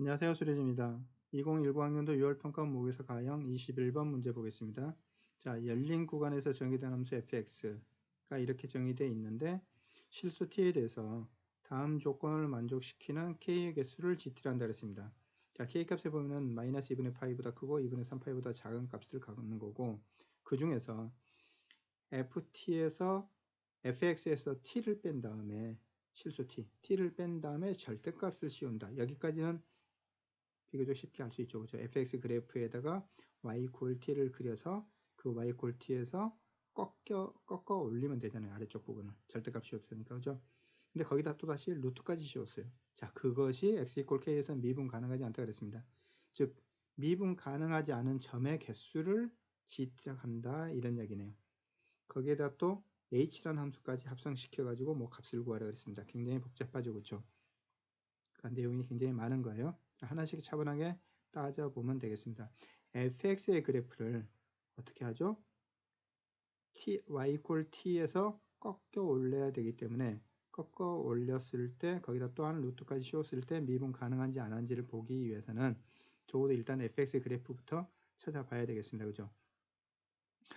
안녕하세요. 수리입니다 2019학년도 6월 평가 목에서 가형 21번 문제 보겠습니다. 자, 열린 구간에서 정의된 함수 fx가 이렇게 정의되어 있는데 실수 t에 대해서 다음 조건을 만족시키는 k의 개수를 gt란다 그랬습니다. 자, k 값에 보면은 마이너스 2분의 파이보다 크고 2분의 3파이보다 작은 값을 갖는 거고 그 중에서 ft에서 fx에서 t를 뺀 다음에 실수 t, t를 뺀 다음에 절대값을 씌운다. 여기까지는 비교적 쉽게 할수 있죠. 그죠? fx 그래프에다가 y 콜 t를 그려서 그 y 콜 t에서 꺾여, 꺾어 올리면 되잖아요. 아래쪽 부분을. 절대값 씌웠으니까. 그죠? 근데 거기다 또다시 루트까지 씌웠어요. 자, 그것이 x 이퀄 k에서 미분 가능하지 않다 그랬습니다. 즉, 미분 가능하지 않은 점의 개수를 지적한다 이런 얘기네요. 거기에다 또 h라는 함수까지 합성시켜 가지고 뭐 값을 구하라 그랬습니다. 굉장히 복잡하죠. 그렇죠? 그러니까 내용이 굉장히 많은 거예요. 하나씩 차분하게 따져보면 되겠습니다. fx의 그래프를 어떻게 하죠? t, y 콜 t에서 꺾여 올려야 되기 때문에 꺾어 올렸을 때 거기다 또한 루트까지 씌웠을 때 미분 가능한지 안 한지를 보기 위해서는 적어도 일단 fx 그래프부터 찾아봐야 되겠습니다. 그죠?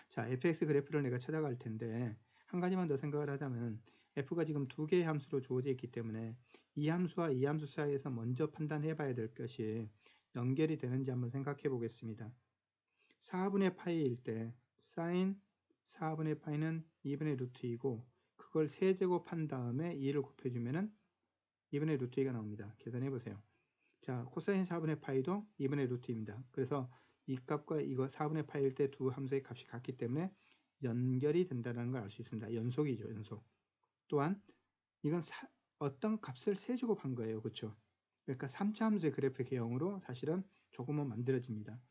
자, fx 그래프를 내가 찾아갈 텐데 한 가지만 더 생각을 하자면 f가 지금 두 개의 함수로 주어져 있기 때문에 이 함수와 이 함수 사이에서 먼저 판단해 봐야 될 것이 연결이 되는지 한번 생각해 보겠습니다. 4분의 파이일 때 사인 4분의 파이는 2분의 루트 2고 그걸 세제곱한 다음에 2를 곱해주면은 2분의 루트 2가 나옵니다. 계산해 보세요. 자, 코사인 4분의 파이도 2분의 루트입니다. 그래서 이 값과 이거 4분의 파이일 때 두 함수의 값이 같기 때문에 연결이 된다는 걸 알 수 있습니다. 연속이죠, 연속. 또한 이건 사, 어떤 값을 세제곱한 거예요. 그렇죠? 그러니까 3차 함수의 그래프 개형으로 사실은 조금은 만들어집니다.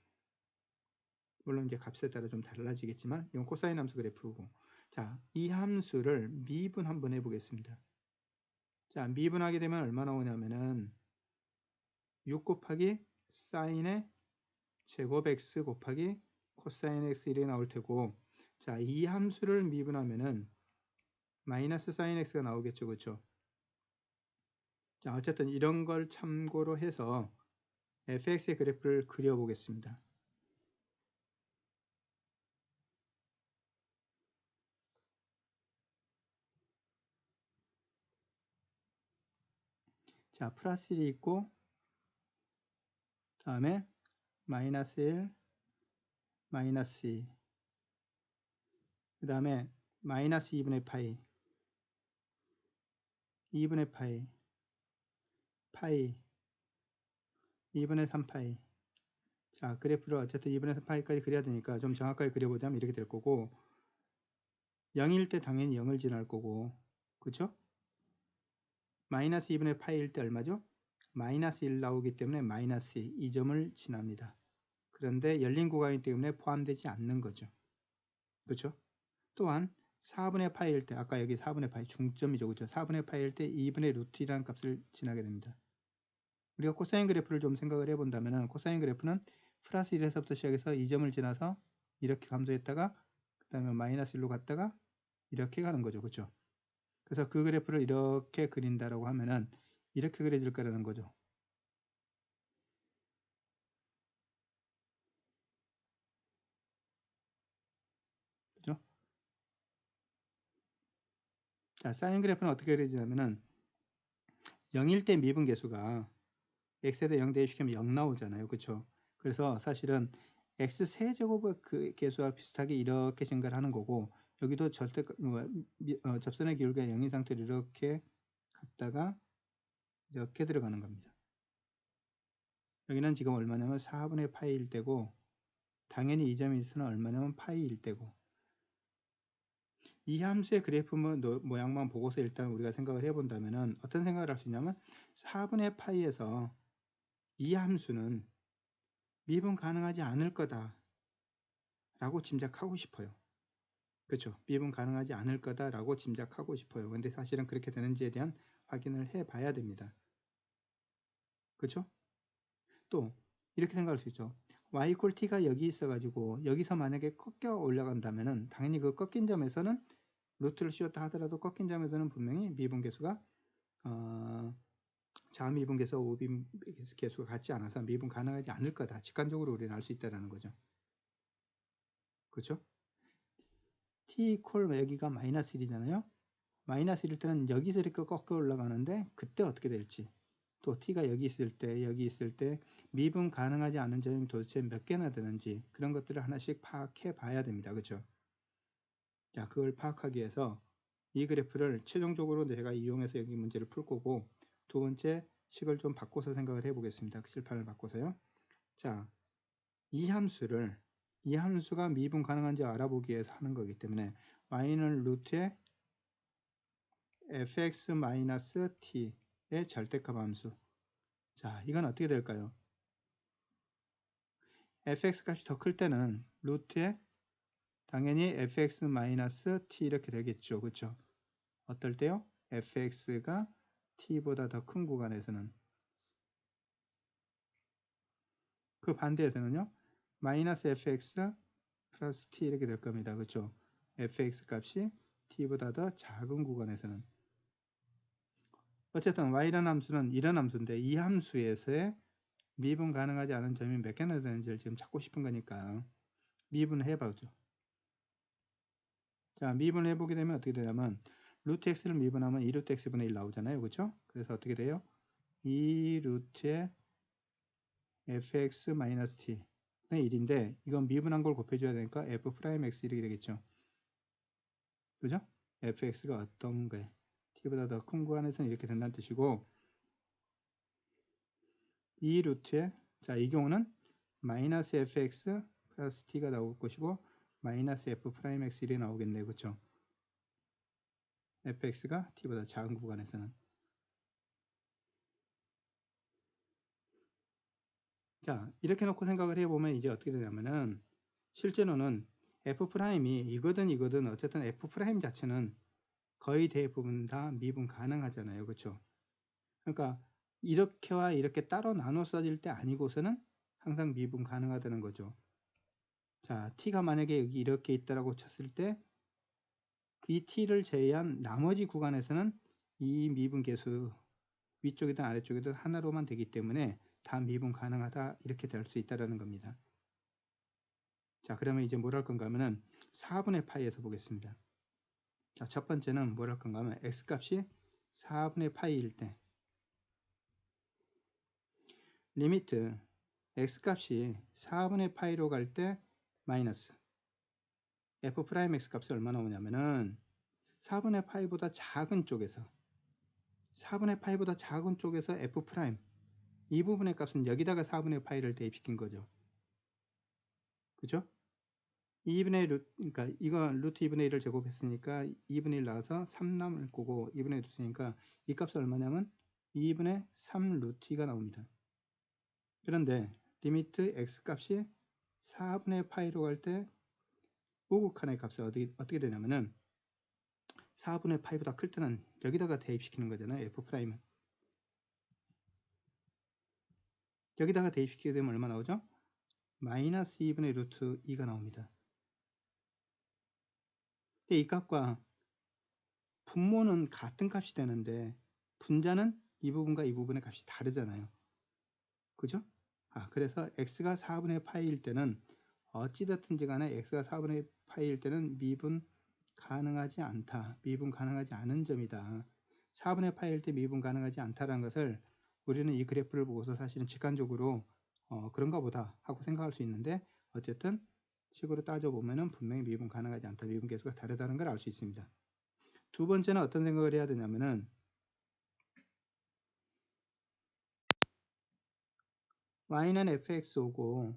물론 이제 값에 따라 좀 달라지겠지만 이건 코사인 함수 그래프고 자, 이 함수를 미분 한번 해보겠습니다. 자, 미분하게 되면 얼마 나 오냐면은 6 곱하기 사인의 제곱 x 곱하기 코사인 x 1이 나올 테고 자, 이 함수를 미분하면은 마이너스 사인 x가 나오겠죠. 그렇죠? 자, 어쨌든 이런 걸 참고로 해서 fx의 그래프를 그려보겠습니다. 자, 플러스 1이 있고 다음에 마이너스 1, 마이너스 2, 그 다음에 마이너스 2분의 파이, 2분의 파이, 파이 2분의 3파이 자 그래프를 어쨌든 2분의 3파이까지 그려야 되니까 좀 정확하게 그려보자면 이렇게 될 거고 0일 때 당연히 0을 지날 거고 그쵸? 마이너스 2분의 파이일 때 얼마죠? 마이너스 1 나오기 때문에 마이너스 2, 이 점을 지납니다. 그런데 열린 구간이기 때문에 포함되지 않는 거죠. 그렇죠? 또한 4분의 파이일 때 아까 여기 4분의 파이 중점이죠. 그렇죠? 4분의 파이일 때 2분의 루트라는 값을 지나게 됩니다. 우리가 코사인 그래프를 좀 생각을 해본다면 코사인 그래프는 플러스 1에서부터 시작해서 이 점을 지나서 이렇게 감소했다가 그 다음에 마이너스 1로 갔다가 이렇게 가는 거죠. 그렇죠? 그래서 그 그래프를 이렇게 그린다라고 하면은 이렇게 그려질 거라는 거죠. 그죠? 자, 사인 그래프는 어떻게 그려지냐면은 0일 때 미분 계수가 x에다 0 대입시키면 0 나오잖아요. 그쵸? 그래서 사실은 x 세제곱의 그 개수와 비슷하게 이렇게 증가를 하는 거고 여기도 절대 뭐, 어, 접선의 기울기가 0인 상태로 이렇게 갔다가 이렇게 들어가는 겁니다. 여기는 지금 얼마냐면 4분의 파이일 때고 당연히 이 점이 있으면 얼마냐면 파이일 때고 이 함수의 그래프 모양만 보고서 일단 우리가 생각을 해본다면 어떤 생각을 할 수 있냐면 4분의 파이에서 이 함수는 미분 가능하지 않을 거다 라고 짐작하고 싶어요. 그렇죠. 미분 가능하지 않을 거다 라고 짐작하고 싶어요. 근데 사실은 그렇게 되는지에 대한 확인을 해 봐야 됩니다. 그렇죠? 또 이렇게 생각할 수 있죠. y 콜 t가 여기 있어가지고 여기서 만약에 꺾여 올라간다면은 당연히 그 꺾인 점에서는 루트를 씌웠다 하더라도 꺾인 점에서는 분명히 미분 계수가 어, 자미분계수 오비계수가 같지 않아서 미분 가능하지 않을 거다. 직관적으로 우리는 알 수 있다는 거죠. 그렇죠? t 이퀄 여기가 마이너스 1이잖아요. 마이너스 1일 때는 여기서 이렇게 꺾여 올라가는데 그때 어떻게 될지 또 t가 여기 있을 때 여기 있을 때 미분 가능하지 않은 점이 도대체 몇 개나 되는지 그런 것들을 하나씩 파악해 봐야 됩니다. 그렇죠? 자, 그걸 파악하기 위해서 이 그래프를 최종적으로 제가 이용해서 여기 문제를 풀 거고 두 번째 식을 좀 바꿔서 생각을 해 보겠습니다. 칠판을 바꿔서요. 자, 이 함수를 이 함수가 미분 가능한지 알아보기 위해서 하는 거기 때문에 y는 루트의 fx-t의 절대값 함수 자, 이건 어떻게 될까요? fx 값이 더 클 때는 루트에 당연히 fx-t 이렇게 되겠죠. 그렇죠? 어떨 때요? fx가 t보다 더 큰 구간에서는 그 반대에서는요. 마이너스 fx 플러스 t 이렇게 될 겁니다. 그렇죠? fx 값이 t보다 더 작은 구간에서는 어쨌든 y라는 함수는 이런 함수인데 이 함수에서의 미분 가능하지 않은 점이 몇 개나 되는지를 지금 찾고 싶은 거니까 미분을 해보죠. 자, 미분을 해보게 되면 어떻게 되냐면 루트 x를 미분하면 2루트 x분의 1 나오잖아요. 그렇죠? 그래서 어떻게 돼요? 2루트의 fx-t는 1인데 이건 미분한 걸 곱해줘야 되니까 f 프라임 x 이렇게 되겠죠. 그죠? fx가 어떤 거에 t보다 더 큰 구간에서는 이렇게 된다는 뜻이고 2루트에 자이 경우는 마이너스 fx 플러스 t가 나올 것이고 마이너스 f 프라임 x 1이 나오겠네요. 그렇죠? Fx가 t보다 작은 구간에서는. 자 이렇게 놓고 생각을 해보면 이제 어떻게 되냐면은 실제로는 f 프라임이 이거든 이거든 어쨌든 f 프라임 자체는 거의 대부분 다 미분 가능하잖아요. 그렇죠 그러니까 이렇게와 이렇게 따로 나눠 써질 때 아니고서는 항상 미분 가능하다는 거죠. 자 t가 만약에 여기 이렇게 있다라고 쳤을 때 이 t를 제외한 나머지 구간에서는 이 미분계수 위쪽이든 아래쪽이든 하나로만 되기 때문에 다 미분 가능하다 이렇게 될 수 있다는 겁니다. 자 그러면 이제 뭘 할 건가 하면은 4분의 파이에서 보겠습니다. 자 첫 번째는 뭘 할 건가 하면 x값이 4분의 파이일 때 리미트 x값이 4분의 파이로 갈 때 마이너스 f 프라임 x 값이 얼마 나오냐면은 4분의 파이보다 작은 쪽에서 4분의 파이보다 작은 쪽에서 f 이 부분의 값은 여기다가 4분의 파이를 대입시킨 거죠. 그죠? 2분의 루트, 그러니까 이거 루트 2분의 1을 제곱했으니까 2분의 1 나와서 3 남을 거고 2분의 1 두으니까 이 값이 얼마냐면 2분의 3 루트 2가 나옵니다. 그런데 리미트 x 값이 4분의 파이로 갈 때 오곡한의 값이 어디, 어떻게 되냐면은 4분의 파이보다 클 때는 여기다가 대입시키는 거잖아요. F'은. 여기다가 대입시키게 되면 얼마 나오죠? 마이너스 2분의 루트 2가 나옵니다. 이 값과 분모는 같은 값이 되는데 분자는 이 부분과 이 부분의 값이 다르잖아요. 그죠? 아, 그래서 x가 4분의 파이일 때는 어찌됐든지 간에 x가 4분의 파이일 때는 미분 가능하지 않다. 미분 가능하지 않은 점이다. 4분의 파이일 때 미분 가능하지 않다라는 것을 우리는 이 그래프를 보고서 사실은 직관적으로 어, 그런가 보다 하고 생각할 수 있는데 어쨌든 식으로 따져보면은 분명히 미분 가능하지 않다. 미분 계수가 다르다는 걸 알 수 있습니다. 두 번째는 어떤 생각을 해야 되냐면은 y는 fx오고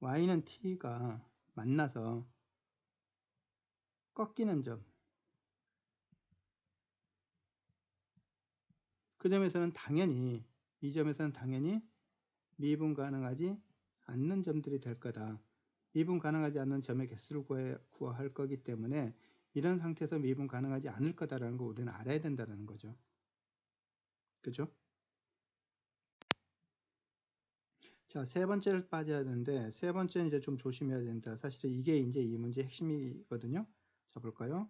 y는 t가 만나서 꺾이는 점. 그 점에서는 당연히 이 점에서는 당연히 미분 가능하지 않는 점들이 될 거다. 미분 가능하지 않는 점의 개수를 구해, 구할 거기 때문에 이런 상태에서 미분 가능하지 않을 거다라는 걸 우리는 알아야 된다는 거죠. 그죠? 자, 세 번째를 빠져야 되는데, 세 번째는 이제 좀 조심해야 된다. 사실 이게 이제 이 문제의 핵심이거든요. 자, 볼까요?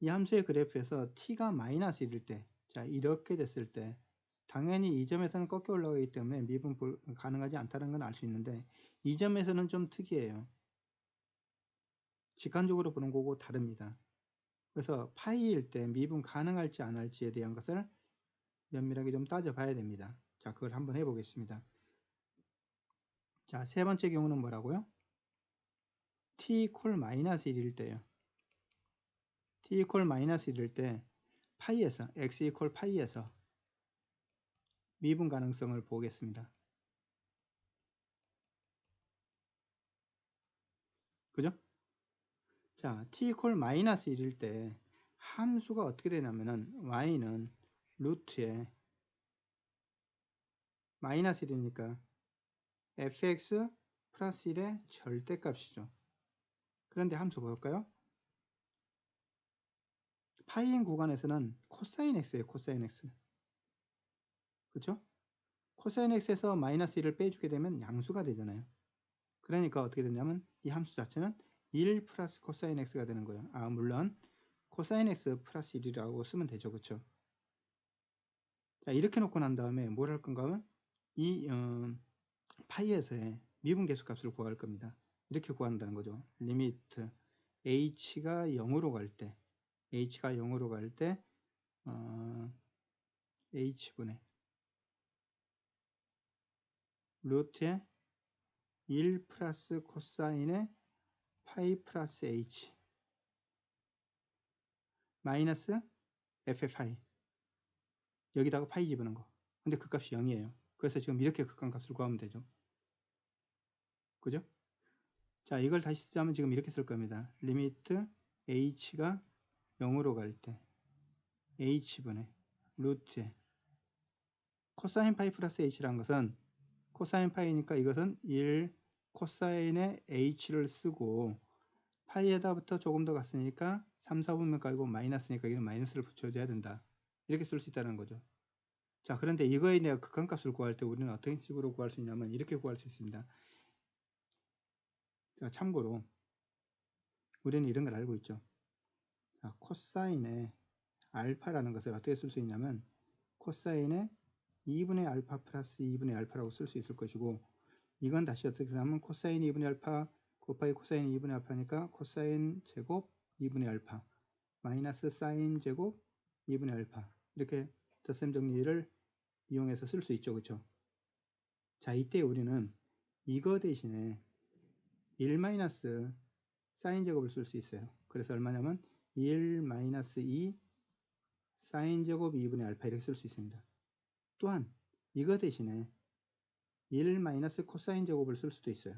이 함수의 그래프에서 t가 마이너스 1일 때, 자, 이렇게 됐을 때 당연히 이 점에서는 꺾여 올라가기 때문에 미분 불- 가능하지 않다는 건 알 수 있는데 이 점에서는 좀 특이해요. 직관적으로 보는 거고 다릅니다. 그래서 파이일 때 미분 가능할지 안 할지에 대한 것을 면밀하게 좀 따져봐야 됩니다. 자, 그걸 한번 해보겠습니다. 자, 세 번째 경우는 뭐라고요? t 콜 마이너스 1일 때요. t 콜 마이너스 1일 때 파이에서 x 이퀄 파이에서 미분 가능성을 보겠습니다. 그죠? 자, t 이퀄 마이너스 1일 때 함수가 어떻게 되냐면은 y는 루트에 마이너스 1이니까 fx 플러스 1의 절대값이죠. 그런데 함수 볼까요? 파이인 구간에서는 코사인 x예요. 코사인 x. 그쵸? 코사인 x에서 마이너스 1을 빼주게 되면 양수가 되잖아요. 그러니까 어떻게 되냐면 이 함수 자체는 1 플러스 코사인 x가 되는 거예요. 아 물론 코사인 x 플러스 1이라고 쓰면 되죠. 그쵸? 자 이렇게 놓고 난 다음에 뭘 할 건가 하면 이 어, 파이에서의 미분 계수값을 구할 겁니다. 이렇게 구한다는 거죠. 리미트 h가 0으로 갈 때 h가 0으로 갈 때 어, h분의 루트에 1 플러스 코사인의 파이 플러스 h 마이너스 ffi 여기다가 파이 집어넣은 거 근데 그 값이 0이에요 그래서 지금 이렇게 극한값을 구하면 되죠 그죠? 자 이걸 다시 쓰자면 지금 이렇게 쓸 겁니다 리미트 h가 0으로 갈 때 h분의 루트에 코사인 파이 플러스 h라는 것은 코사인 파이니까 이것은 1 코사인의 h를 쓰고 파이에다부터 조금 더 갔으니까 3, 4분면 깔고 마이너스니까 이건 마이너스를 붙여줘야 된다. 이렇게 쓸 수 있다는 거죠. 자 그런데 이거에 대한 극한값을 구할 때 우리는 어떤 식으로 구할 수 있냐면 이렇게 구할 수 있습니다. 자 참고로 우리는 이런 걸 알고 있죠. 자, 코사인의 알파라는 것을 어떻게 쓸 수 있냐면 코사인의 2분의 알파 플러스 2분의 알파라고 쓸 수 있을 것이고 이건 다시 어떻게 하면 코사인 2분의 알파 곱하기 코사인 2분의 알파니까 코사인 제곱 2분의 알파 마이너스 사인 제곱 2분의 알파 이렇게 덧셈 정리를 이용해서 쓸 수 있죠. 그쵸? 자 이때 우리는 이거 대신에 1 마이너스 사인 제곱을 쓸 수 있어요. 그래서 얼마냐면 1 마이너스 2 사인 제곱 2분의 알파 이렇게 쓸 수 있습니다. 또한 이거 대신에 1 마이너스 코사인 제곱을 쓸 수도 있어요.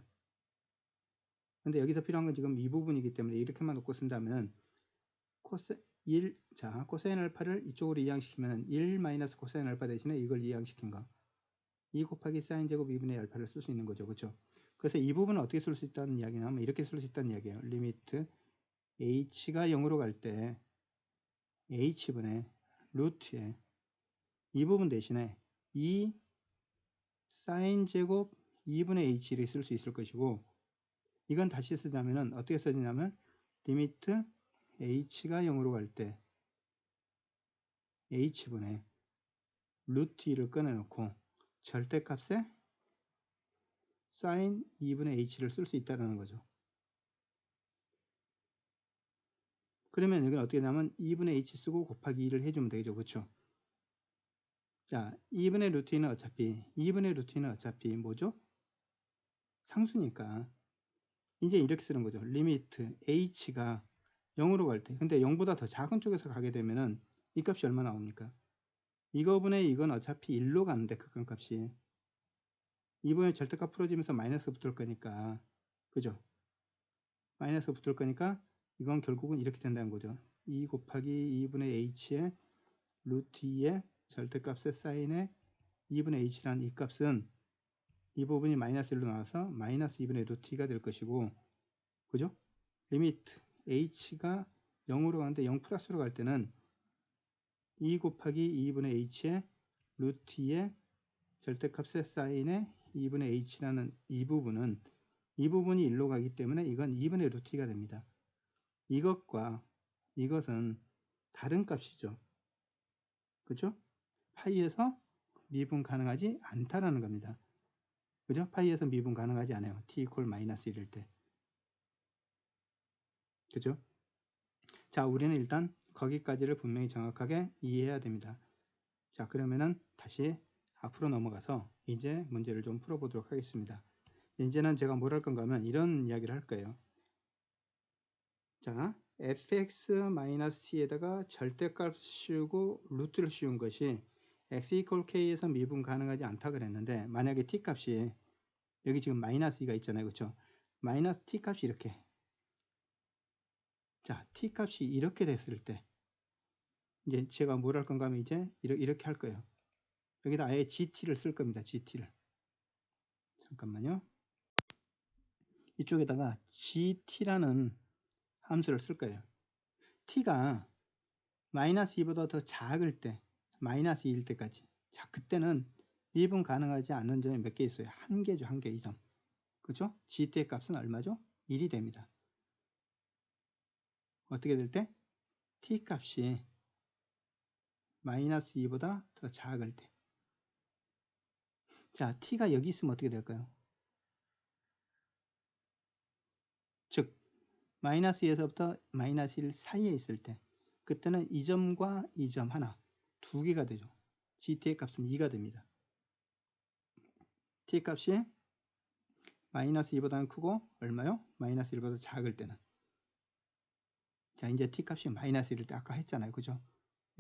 근데 여기서 필요한 건 지금 이 부분이기 때문에 이렇게만 놓고 쓴다면 코사 1, 자, 코사인 알파를 이쪽으로 이항시키면 1 마이너스 코사인 알파 대신에 이걸 이항시킨 거. 2 곱하기 사인 제곱 2분의 알파를 쓸 수 있는 거죠. 그렇죠? 그래서 이 부분은 어떻게 쓸 수 있다는 이야기냐면 이렇게 쓸 수 있다는 이야기예요. 리미트 h가 0으로 갈 때 h분의 루트에 이 부분 대신에 2 사인 제곱 2분의 h를 쓸 수 있을 것이고 이건 다시 쓰자면 어떻게 써지냐면 리미트 h가 0으로 갈 때 h분의 루트 2를 꺼내놓고 절대값에 사인 2분의 h를 쓸 수 있다는 거죠. 그러면 이건 어떻게 되냐면 2분의 h 쓰고 곱하기 2를 해주면 되죠. 그렇죠? 자, 2분의 루트 2는 어차피 2분의 루트 2는 어차피 뭐죠? 상수니까 이제 이렇게 쓰는 거죠. 리미트 h가 0으로 갈 때. 근데 0보다 더 작은 쪽에서 가게 되면은 이 값이 얼마 나옵니까? 이거분의 이건 어차피 1로 가는데 극한값이 이번에 절대값 풀어지면서 마이너스 붙을 거니까 그죠? 마이너스 붙을 거니까 이건 결국은 이렇게 된다는 거죠. 2 곱하기 2분의 h의 루트 2의 절대값의 사인의 2분의 h라는 이 값은 이 부분이 마이너스 1로 나와서 마이너스 2분의 루트 2가 될 것이고 그죠? 리미트 h가 0으로 가는데 0 플러스로 갈 때는 2 곱하기 2분의 h의 루트 2의 절대값의 사인의 2분의 h라는 이 부분은 이 부분이 1로 가기 때문에 이건 2분의 루트 2가 됩니다. 이것과 이것은 다른 값이죠. 그죠? 파이에서 미분 가능하지 않다라는 겁니다. 그죠? 파이에서 미분 가능하지 않아요. t 이퀄 마이너스 1일 때. 그죠? 자, 우리는 일단 거기까지를 분명히 정확하게 이해해야 됩니다. 자, 그러면은 다시 앞으로 넘어가서 이제 문제를 좀 풀어보도록 하겠습니다. 이제는 제가 뭘 할 건가 하면 이런 이야기를 할 거예요. 자, fx-t에다가 절대값 씌우고 루트를 씌운 것이 x equal k에서 미분 가능하지 않다 그랬는데 만약에 t 값이 여기 지금 마이너스 2가 있잖아요. 그렇죠? 마이너스 t 값이 이렇게 자, t 값이 이렇게 됐을 때 이제 제가 뭘 할 건가 하면 이제 이렇게 할 거예요. 여기다 아예 gt를 쓸 겁니다. gt를. 잠깐만요. 이쪽에다가 gt라는 함수를 쓸 거예요. t가 마이너스 2보다 더 작을 때, 마이너스 2일 때까지. 자, 그때는 미분 가능하지 않는 점이 몇 개 있어요? 한 개죠, 한 개, 이 점. 그죠? gt의 값은 얼마죠? 1이 됩니다. 어떻게 될 때? t 값이 마이너스 2보다 더 작을 때. 자, t가 여기 있으면 어떻게 될까요? 즉, 마이너스 2에서부터 마이너스 1 사이에 있을 때 그때는 이 점과 이 점 하나 두 개가 되죠. gt의 값은 2가 됩니다. t 값이 마이너스 2보다는 크고 얼마요? 마이너스 1보다 작을 때는 자 이제 t 값이 마이너스 1일 때 아까 했잖아요. 그죠?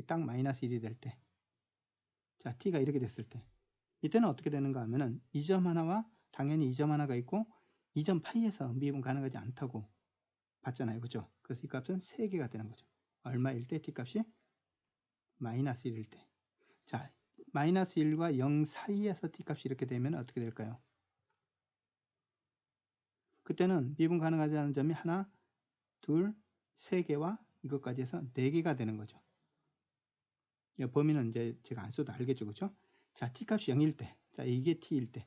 딱 마이너스 1이 될 때. 자, t가 이렇게 됐을 때. 이때는 어떻게 되는가 하면은 이점 하나와 당연히 이점 하나가 있고 이점 파이에서 미분 가능하지 않다고 봤잖아요. 그죠? 그래서 이 값은 3개가 되는 거죠. 얼마일 때 t 값이 마이너스 1일 때. 자, 마이너스 1과 0 사이에서 t 값이 이렇게 되면 어떻게 될까요? 그때는 미분 가능하지 않은 점이 하나, 둘, 세 개와 이것까지 해서 네 개가 되는 거죠. 범위는 이제 제가 안 써도 알겠죠. 그죠? 자, t값이 0일 때. 자, 이게 t일 때.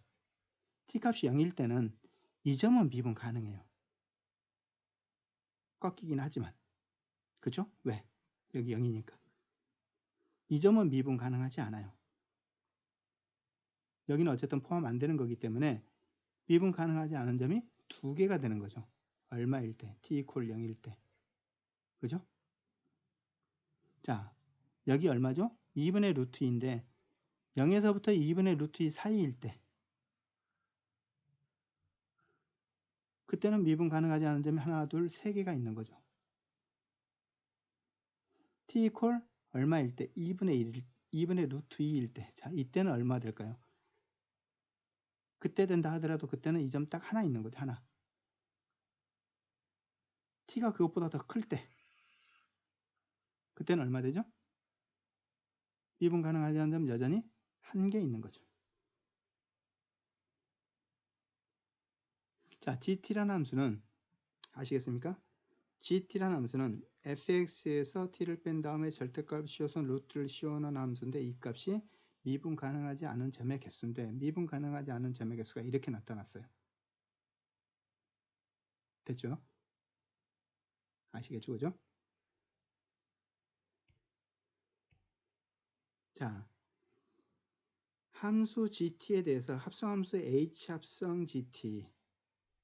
t값이 0일 때는 이 점은 미분 가능해요. 꺾이긴 하지만. 그죠? 왜? 여기 0이니까. 이 점은 미분 가능하지 않아요. 여기는 어쨌든 포함 안 되는 거기 때문에 미분 가능하지 않은 점이 두 개가 되는 거죠. 얼마일 때? t 이퀄 0일 때. 그죠? 자, 여기 얼마죠? 2분의 루트 2인데 0에서부터 2분의 루트 2 사이일 때 그때는 미분 가능하지 않은 점이 하나, 둘, 세 개가 있는 거죠. t 이퀄 얼마일 때? 2분의 1, 2분의 루트 2일 때. 자, 이때는 얼마 될까요? 그때 된다 하더라도 그때는 이 점 딱 하나 있는 거죠. 하나. t가 그것보다 더 클 때. 그때는 얼마 되죠? 미분 가능하지 않은 점 여전히 한 개 있는 거죠. 자, gt라는 함수는 아시겠습니까? gt라는 함수는 fx에서 t를 뺀 다음에 절대값 씌워서 루트를 씌워놓은 함수인데 이 값이 미분 가능하지 않은 점의 개수인데 미분 가능하지 않은 점의 개수가 이렇게 나타났어요. 됐죠? 아시겠죠? 그죠? 자, 함수 gt에 대해서 합성함수 h 합성 gt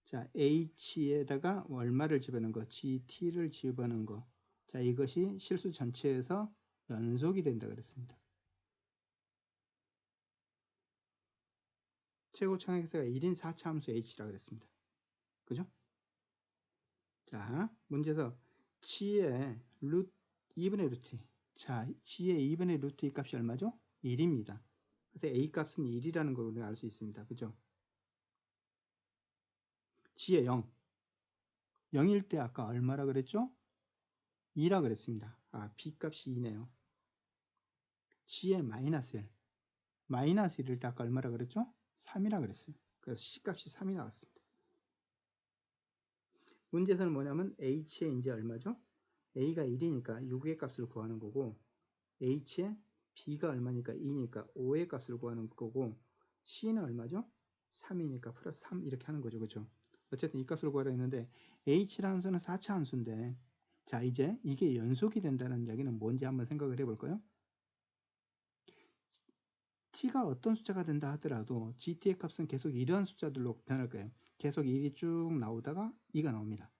자 h에다가 얼마를 집어넣은 거 gt를 집어넣은 거 자 이것이 실수 전체에서 연속이 된다 그랬습니다. 최고 청약에서가 1인 4차 함수 h라 그랬습니다. 그죠? 자 문제에서 g의 루트 2분의 루트 자 g의 2분의 루트 이 값이 얼마죠? 1입니다. 그래서 a 값은 1이라는 걸 우리가 알 수 있습니다. 그죠? g의 0 0일 때 아까 얼마라 그랬죠? 2라 그랬습니다. 아 b 값이 2네요. g의 마이너스 1 마이너스 1일 때 아까 얼마라 그랬죠? 3이라 그랬어요. 그래서 c 값이 3이 나왔습니다. 문제에서는 뭐냐면 h의 이제 얼마죠? A가 1이니까 6의 값을 구하는 거고 h의 b가 얼마니까 2니까 5의 값을 구하는 거고 c는 얼마죠? 3이니까 플러스 3 이렇게 하는 거죠. 그죠? 어쨌든 이 값을 구하려 했는데 h라는 함수는 4차 함수인데 자 이제 이게 연속이 된다는 이야기는 뭔지 한번 생각을 해볼까요? t가 어떤 숫자가 된다 하더라도 gt의 값은 계속 이러한 숫자들로 변할 거예요. 계속 1이 쭉 나오다가 2가 나옵니다.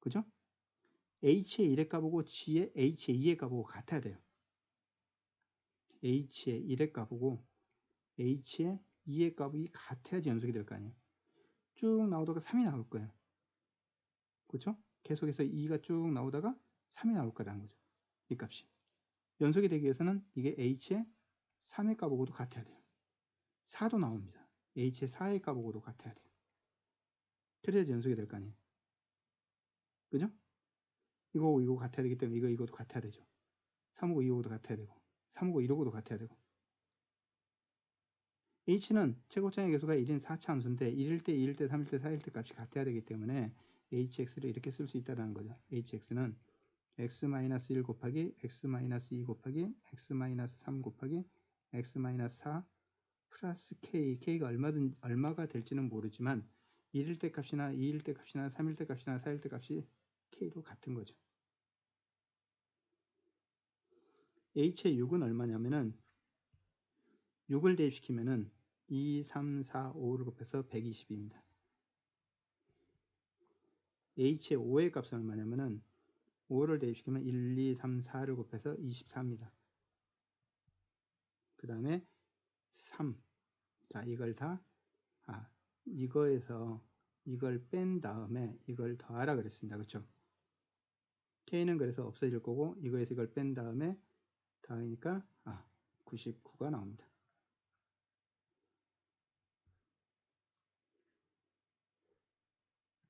그죠? H의 1의 값하고 g의 h의 2의 값하고 같아야 돼요. h의 1의 값하고 h의 2의 값이 같아야지 연속이 될 거 아니에요. 쭉 나오다가 3이 나올 거예요. 그렇죠? 계속해서 2가 쭉 나오다가 3이 나올 거라는 거죠. 이 값이. 연속이 되기 위해서는 이게 h의 3의 값하고도 같아야 돼요. 4도 나옵니다. h의 4의 값하고도 같아야 돼요. 그래야지 연속이 될 거 아니에요. 그죠? 이거하고 이거 같아야 되기 때문에 이거 이것도 같아야 되죠. 3하고 2하고도 같아야 되고 3하고 1하고도 같아야 되고 h는 최고차의 계수가 1인 4차 함수인데 1일 때, 2일 때, 3일 때, 4일 때 값이 같아야 되기 때문에 hx를 이렇게 쓸 수 있다는 거죠. hx는 x-1 곱하기 x-2 곱하기 x-3 곱하기 x-4 플러스 k, k가 얼마든 얼마가 될지는 모르지만 1일 때 값이나 2일 때 값이나 3일 때 값이나 4일 때 값이 k로 같은 거죠. h의 6은 얼마냐면은 6을 대입시키면은 2, 3, 4, 5를 곱해서 120입니다. h의 5의 값은 얼마냐면은 5를 대입시키면 1, 2, 3, 4를 곱해서 24입니다. 그 다음에 3. 자, 이걸 다, 아, 이거에서 이걸 뺀 다음에 이걸 더하라 그랬습니다. 그쵸? K는 그래서 없어질 거고, 이거에서 이걸 뺀 다음에 더하니까, 아, 99가 나옵니다.